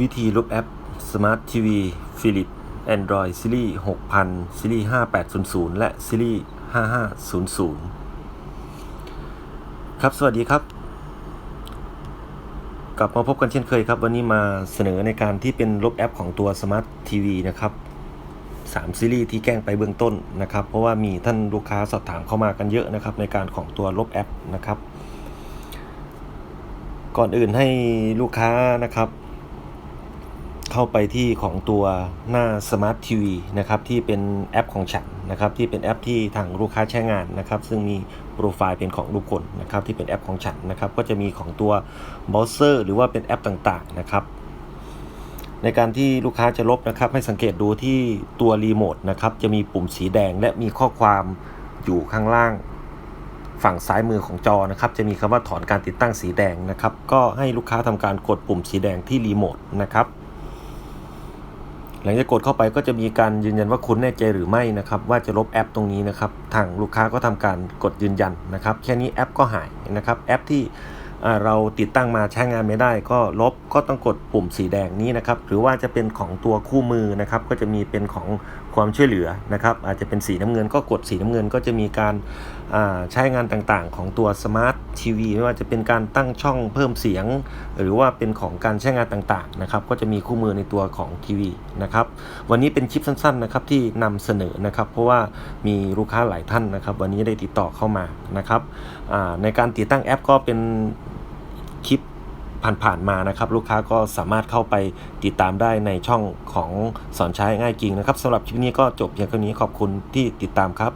วิธีลบแอป Smart TV Philips Android Series 6000 Series 5800 และ Series 5500 ครับ สวัสดีครับ กลับมาพบกันเช่นเคยครับ วันนี้มาเสนอในการที่เป็นลบแอปของตัว Smart TV นะครับ3ซีรีส์ที่แกล้งไปเบื้องต้นนะครับ เพราะว่ามีท่านลูกค้าสอบถามเข้ามากันเยอะนะครับ ในการของตัวลบแอปนะครับ ก่อนอื่นให้ลูกค้านะครับ เข้าไปที่ของตัวหน้า Smart TV นะครับที่เป็นแอปของฉันนะครับที่เป็นแอปที่ทางลูกค้าใช้งานนะครับซึ่งมีโปรไฟล์เป็นของลูกคนนะครับที่เป็นแอปของฉันนะครับก็จะมีของตัวเบราว์เซอร์หรือว่าเป็นแอปต่างๆนะครับในการที่ลูกค้าจะลบนะครับให้สังเกตดูที่ตัวรีโมทนะครับจะมีปุ่มสีแดงและมีข้อความอยู่ข้างล่างฝั่งซ้ายมือของจอนะครับจะมีคำว่าถอนการติดตั้งสีแดงนะครับ ก็ให้ลูกค้าทำการกดปุ่มสีแดงที่รีโมทนะครับ หลังจากกดเข้าไปก็จะมีการยืนยันว่าคุณแน่ใจหรือไม่นะครับว่าจะลบแอปตรงนี้นะครับทางลูกค้าก็ทำการกดยืนยันนะครับแค่นี้แอปก็หายนะครับแอปที่ เราติดตั้งมาใช้งานไม่ได้ ก็ลบก็ต้องกดปุ่มสีแดงนี้นะครับ หรือว่าจะเป็นของตัวคู่มือนะครับ ก็จะมีเป็นของความช่วยเหลือนะครับ อาจจะเป็นสีน้ำเงินก็กดสีน้ำเงินก็จะมีการใช้งานต่างๆ ของตัว Smart TV ไม่ว่าจะเป็นการตั้งช่องเพิ่มเสียง หรือว่าเป็นของการใช้งานต่างๆนะครับ ก็จะมีคู่มือในตัวของทีวีนะครับ วันนี้เป็นคลิปสั้นๆนะครับที่นำเสนอนะครับ เพราะว่ามีลูกค้าหลายท่านนะครับ วันนี้ได้ติดต่อเข้ามานะครับในการติดตั้งแอปก็เป็น คลิปผ่านๆมานะครับ ลูกค้าก็สามารถเข้าไปติดตามได้ในช่องของสอนใช้ง่ายจริงนะครับสำหรับคลิปนี้ก็จบเพียงเท่านี้ขอบคุณที่ติดตามครับ